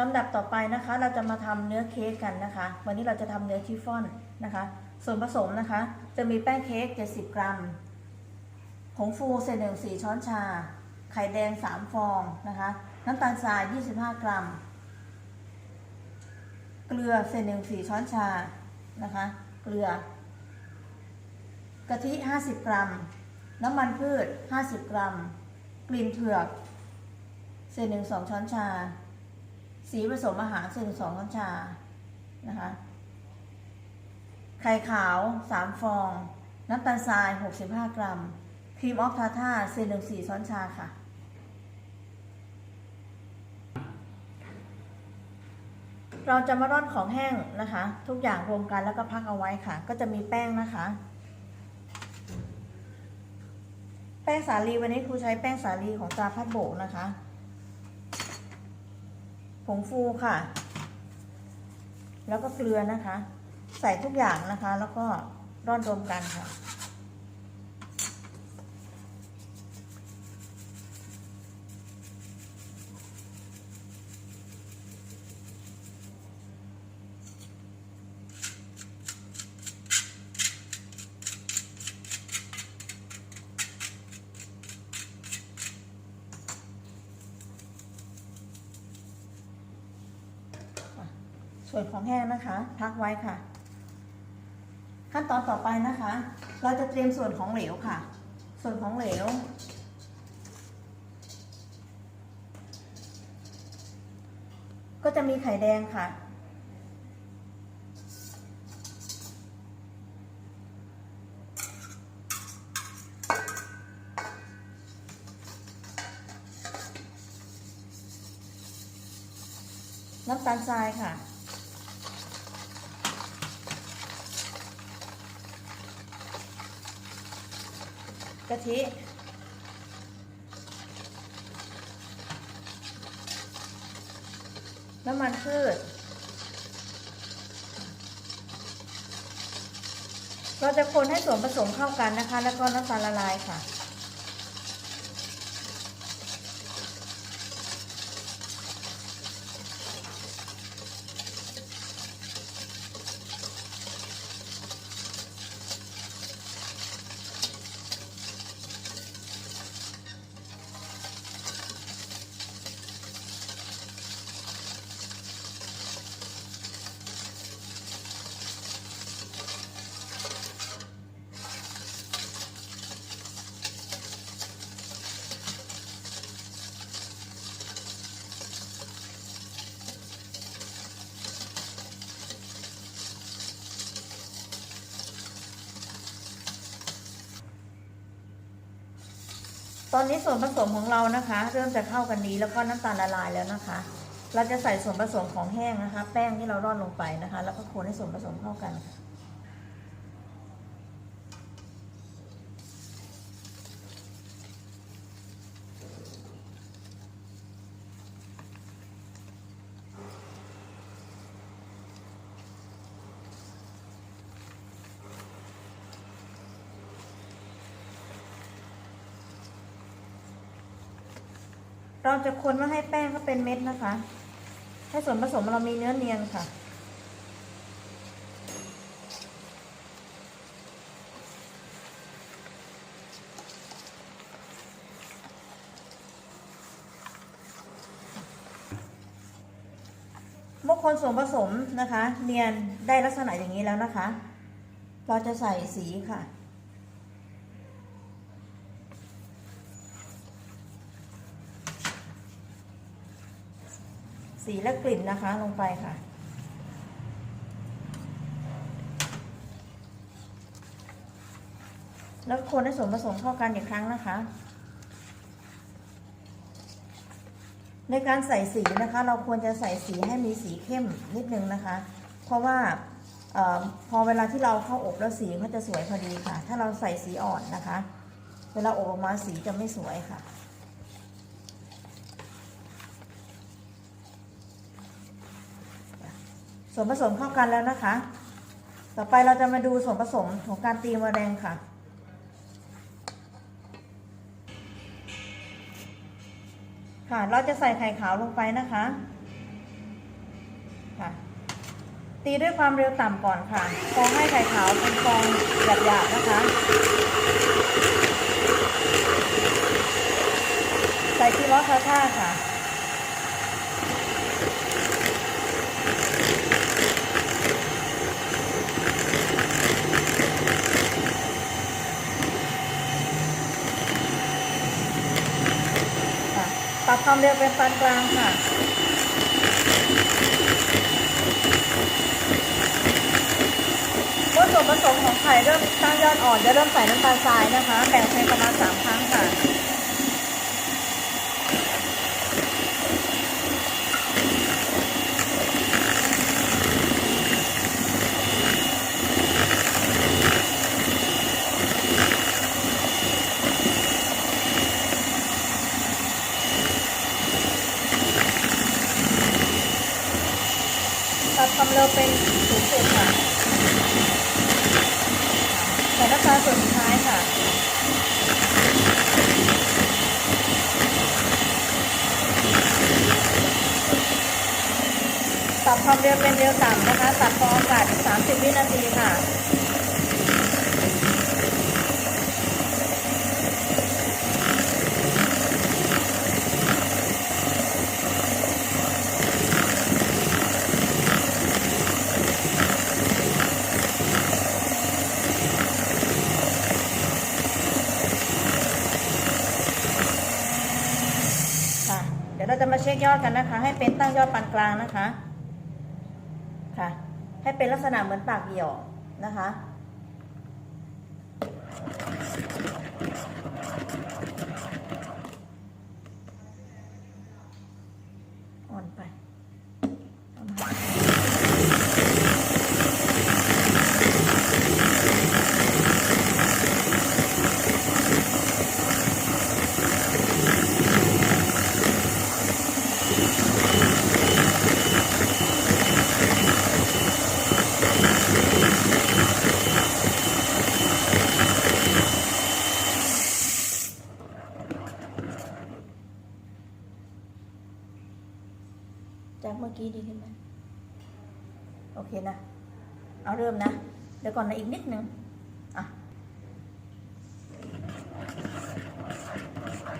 ลำดับต่อไปนะคะ เราจะมาทำเนื้อเค้กกันนะคะ วันนี้เราจะทำเนื้อชิฟฟ่อนนะคะ ส่วนผสมนะคะ จะมีแป้งเค้ก 70 กรัม ผงฟูเศษหนึ่งสี่ช้อนชา ไข่แดง 3 ฟองนะคะ น้ำตาลทราย 25 กรัม เกลือเศษหนึ่งสี่ช้อนชานะคะ เกลือกะทิ 50 กรัม น้ำมันพืช 50 กรัม กลิ่นเผือก เศษหนึ่งสองช้อนชา สีผสมอาหารเศษหนึ่งสองช้อนชา นะคะ ไข่ขาว3ฟอง น้ำตาลทราย65กรัม ครีมออฟทาท่าเศษหนึ่งสี่ช้อนชาค่ะ เราจะมาร่อนของแห้งนะคะ ทุกอย่างรวมกันแล้วก็พักเอาไว้ค่ะ ก็จะมีแป้งนะคะ แป้งสาลีวันนี้ครูใช้แป้งสาลีของตราพัดโบกนะคะ งฟูค่ะ แล้วก็เกลือนะคะ ใส่ทุกอย่างนะคะ แล้วก็ร่อนรวมกันค่ะ ส่วนของแห้งนะคะ พักไว้ค่ะ ขั้นตอนต่อไปนะคะ เราจะเตรียมส่วนของเหลวค่ะ ส่วนของเหลว ก็จะมีไข่แดงค่ะ น้ำตาลทรายค่ะ กะทิน้ำมันพืช เราจะคนให้ส่วนผสมเข้ากันนะคะ แล้วก็น้ำตาลละลายค่ะ อนนี้ส่วนผสมของเรานะคะ เริ่มจะเข้ากันดีแล้วก็น้ำตาลละลายแล้วนะคะ เราจะใส่ส่วนผสมของแห้งนะคะ แป้งที่เราร่อนลงไปนะคะ แล้วก็คนให้ส่วนผสมเข้ากันค่ะ เราจะคนว่าให้แป้งก็เป็นเม็ดนะคะ ให้ส่วนผสมเรามีเนื้อเนียนค่ะ เมื่อคนส่วนผสมนะคะ เนียนได้ลักษณะอย่างนี้แล้วนะคะ เราจะใส่สีค่ะ สีและกลิ่นนะคะลงไปค่ะ แล้วคนให้ส่วนผสมเข้ากันอีกครั้งนะคะ ในการใส่สีนะคะ เราควรจะใส่สีให้มีสีเข้มนิดนึงนะคะ เพราะว่าออพอเวลาที่เราเข้าอบแล้วสีเขาจะสวยพอดีค่ะ ถ้าเราใส่สีอ่อนนะคะ เวลาอบออกมาสีจะไม่สวยค่ะ ส่วนผสมเข้ากันแล้วนะคะ ต่อไปเราจะมาดูส่วนผสมของการตีมะแรงค่ะ ค่ะเราจะใส่ไข่ขาวลงไปนะคะค่ะตีด้วยความเร็วต่ำก่อนค่ะฟองให้ไข่ขาวเป็นฟองหยาบๆนะคะ ใส่ที่ล้อคาท่าค่ะค่ะ ความเร็วเป็นปานกลางค่ะเมื่อส่วนผสมของไข่เริ่มตั้งยอดอ่อนจะเริ่มใส่น้ำตาลทรายนะคะ แบ่งเป็นประมาณสามครั้งค่ะ ปรับความ เป็นสูงสุดค่ะใส่ราคาส่วนสุดท้ายค่ะสับความเร็วเป็นเร็วต่ำนะคะ ตัดฟองอากาศ30 วินาทีค่ะ เดี๋ ยอดกันนะคะ ให้เป็นตั้งยอดปานกลางนะคะ ค่ะ ให้เป็นลักษณะเหมือนปากเหี่ยวนะคะ อ่อนไปประมาณจากเมื่อกี้ดีขึ้นไหมโอเคนะ เอาเริ่มนะ เดี๋ยว ก่อนนะอีกนิดนึงอะ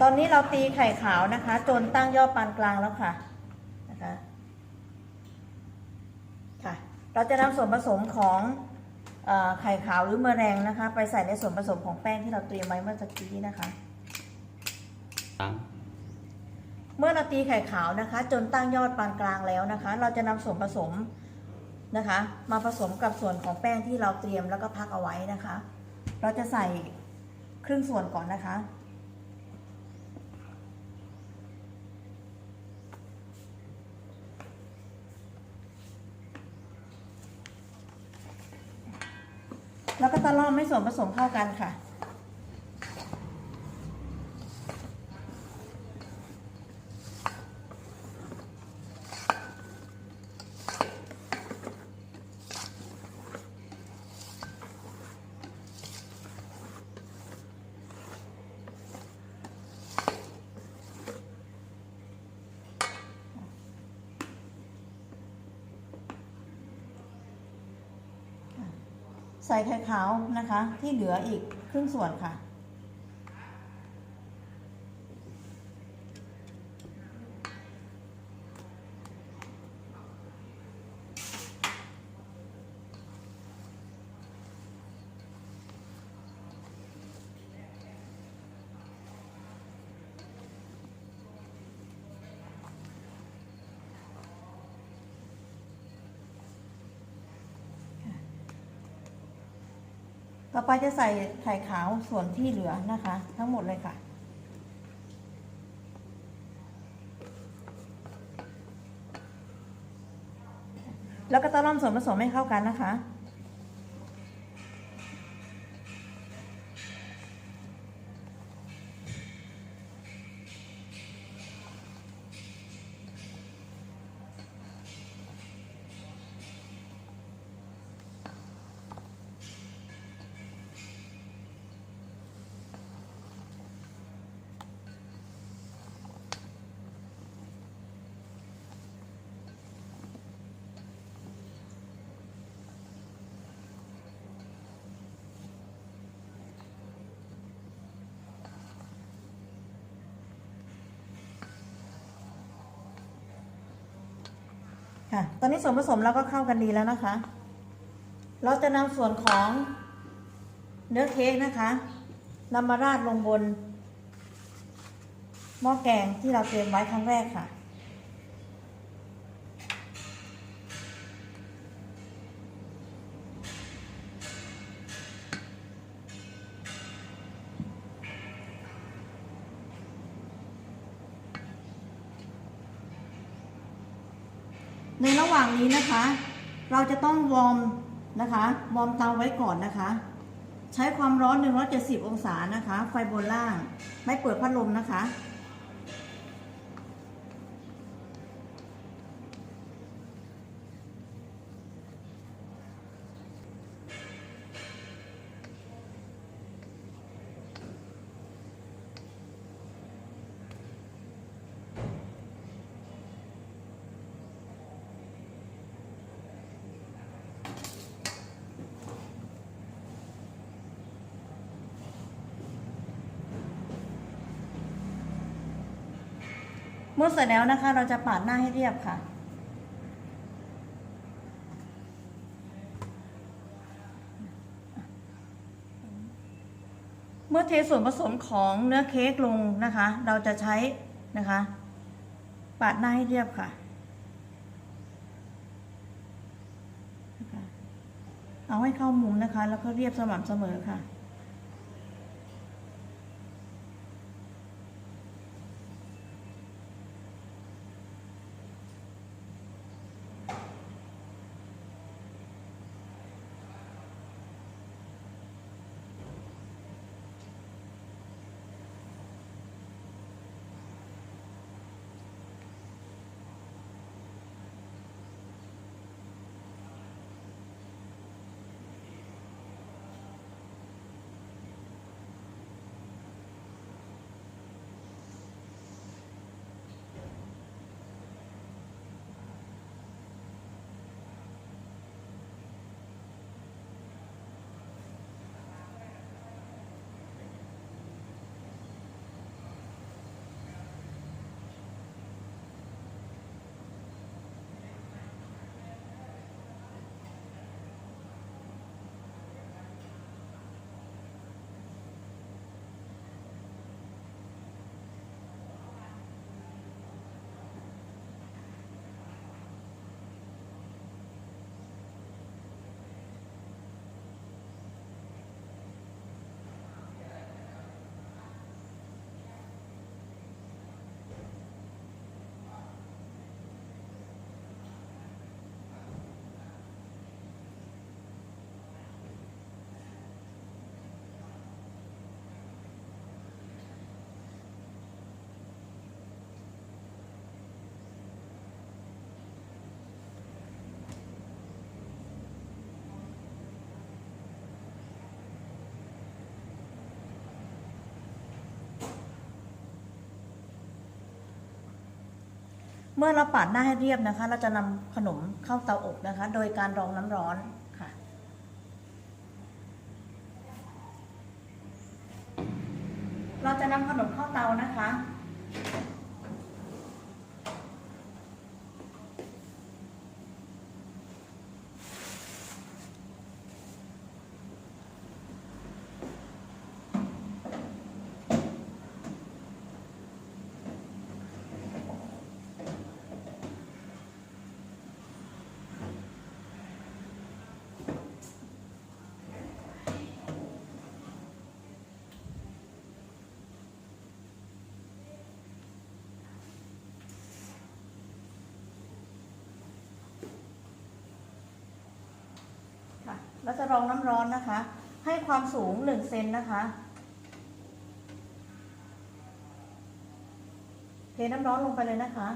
ตอนนี้เราตีไข่ขาวนะคะ จนตั้งยอดปานกลางแล้วค่ะนะคะค่ะ เราจะนำส่วนผสมของเออไข่ขาวหรือเมอแรงนะคะ ไปใส่ในส่วนผสมของแป้งที่เราเตรียมไว้เมื่อตะกี้นะคะสามเมื่อเราตีไข่ขาวนะคะ จนตั้งยอดปานกลางแล้วนะคะ เราจะนำส่วนผสม นะคะ มาผสมกับส่วนของแป้งที่เราเตรียมแล้วก็พักเอาไว้นะคะ เราจะใส่ครึ่งส่วนก่อนนะคะ แล้วก็ตะล่อมให้ส่วนผสมเข้ากันค่ะ ใส่ไข่ขาวนะคะ ที่เหลืออีกครึ่งส่วนค่ะ ต่อไปจะใส่ไข่ขาวส่วนที่เหลือนะคะ ทั้งหมดเลยค่ะ แล้วก็ตะล่อมส่วนผสมให้เข้ากันนะคะ ค่ะ ตอนนี้ส่วนผสมเราก็เข้ากันดีแล้วนะคะ เราจะนำส่วนของเนื้อเค้กนะคะนำมาราดลงบนหม้อแกงที่เราเตรียมไว้ครั้งแรกค่ะ ในระหว่างนี้นะคะ เราจะต้องวอร์มนะคะวอร์มเตาไว้ก่อนนะคะ ใช้ความร้อน 170 องศานะคะ ไฟบนล่าง ไม่เปิดพัดลมนะคะ มื่อเสร็จแล้วนะคะ เราจะปาดหน้าให้เรียบค่ะ เมื่อเทส่วนผสมของเนื้อเค้กลงนะคะ เราจะใช้นะคะ ปาดหน้าให้เรียบค่ะนะคะเอาให้เข้ามุมนะคะ แล้วก็เรียบสม่ำเสมอค่ะ เมื่อเราปาดหน้าให้เรียบนะคะ เราจะนำขนมเข้าเตาอบนะคะ โดยการรองน้ำร้อนค่ะ เราจะนำขนมเข้าเตานะคะ ค่ะเราจะรองน้ำร้อนนะคะ ให้ความสูง1เซนนะคะ เทน้ำร้อนลงไปเลยนะคะ